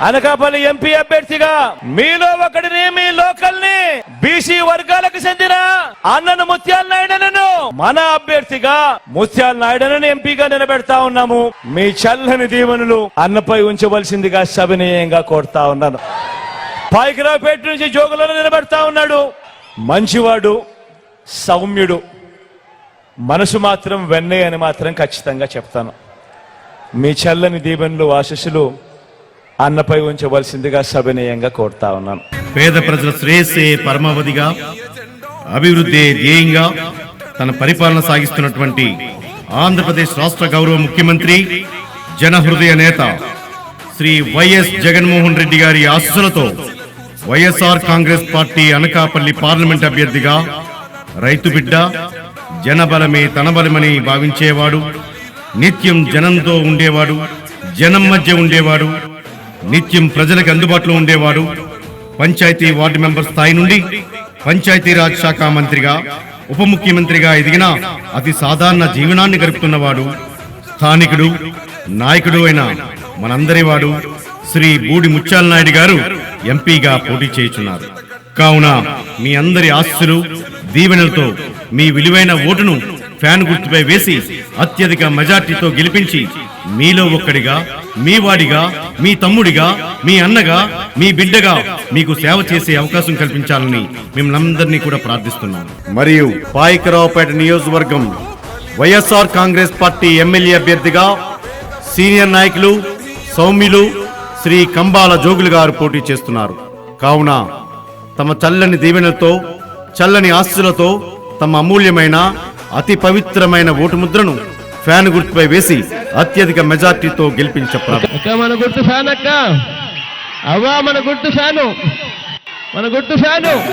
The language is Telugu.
అనకాపల్లి ఎంపీ అభ్యర్థిగా మీలో ఒకటిని మీ లోకల్ని బీసీ వర్గాలకు చెందిన అన్నను ముత్యాల నాయుడనను మన అభ్యర్థిగా ముత్యాల నాయుడనను ఎంపీగా నిలబెడతా ఉన్నాము. మీ చల్లని దీవెనలు అన్నపై ఉంచవలసిందిగా సవినీయంగా కోరుతా ఉన్నాను. పాయికరావుపేట నుంచి జోగులను నిలబెడతా ఉన్నాడు. మంచివాడు సౌమ్యుడు. మనసు మాత్రం వెన్నే అని మాత్రం ఖచ్చితంగా చెప్తాను. మీ చల్లని దీవెనలు ఆశస్సులు అన్నపై ఉంచవలసిందిగా సవినయంగా కోరుతా ఉన్నాను. పేద ప్రజల శ్రేయస్సే పరమావధిగా అభివృద్ధి ధ్యేయంగా తన పరిపాలన సాగిస్తున్నటువంటి ఆంధ్రప్రదేశ్ రాష్ట్ర గౌరవ ముఖ్యమంత్రి జనహృదయ నేత శ్రీ వైఎస్ జగన్మోహన్ రెడ్డి గారి ఆశీస్సులతో వైఎస్ఆర్ కాంగ్రెస్ పార్టీ అనకాపల్లి పార్లమెంట్ అభ్యర్థిగా రైతు బిడ్డ జనబలమే తన బలమని భావించేవాడు నిత్యం జనంతో ఉండేవాడు జనం మధ్య ఉండేవాడు నిత్యం ప్రజలకు అందుబాటులో ఉండేవాడు. పంచాయతీ వార్డు మెంబర్ స్థాయి నుండి పంచాయతీరాజ్ శాఖ మంత్రిగా ఉప ముఖ్యమంత్రిగా ఎదిగిన అతి సాధారణ జీవనాన్ని గడుపుతున్నవాడు స్థానికుడు నాయకుడు అయిన మనందరి వాడు శ్రీ బూడి ముత్యాల నాయుడు గారు ఎంపీగా పోటీ చేయుచున్నారు. కావున మీ అందరి ఆస్తులు దీవెనలతో మీ విలువైన ఓటును ఫ్యాన్ గుర్తుపై వేసి అత్యధిక మెజార్టీతో గెలిపించి మీలో ఒక్కడిగా మీ వాడిగా మీ తమ్ముడిగా మీ అన్నగా మీ బిడ్డగా మీకు సేవ చేసే అవకాశం కల్పించాలని మిమ్మల్ని కూడా ప్రార్థిస్తున్నాను మరియు పాయికరావుపేట నియోజకవర్గం వైఎస్ఆర్ కాంగ్రెస్ పార్టీ ఎమ్మెల్యే అభ్యర్థిగా సీనియర్ నాయకులు సౌమ్యులు శ్రీ కంబాల జోగులు గారు పోటీ చేస్తున్నారు. కావున తమ చల్లని దీవెనలతో చల్లని ఆస్తులతో తమ అమూల్యమైన అతి పవిత్రమైన ఓటు ముద్రను ఫ్యాన్ గుర్తుపై వేసి అత్యధిక మెజార్టీతో గెలిపించ అక్క మన గుర్తు ఫ్యాన్ అక్క. అవ్వా మన గుర్తు ఫ్యాను. మన గుర్తు ఫ్యాను.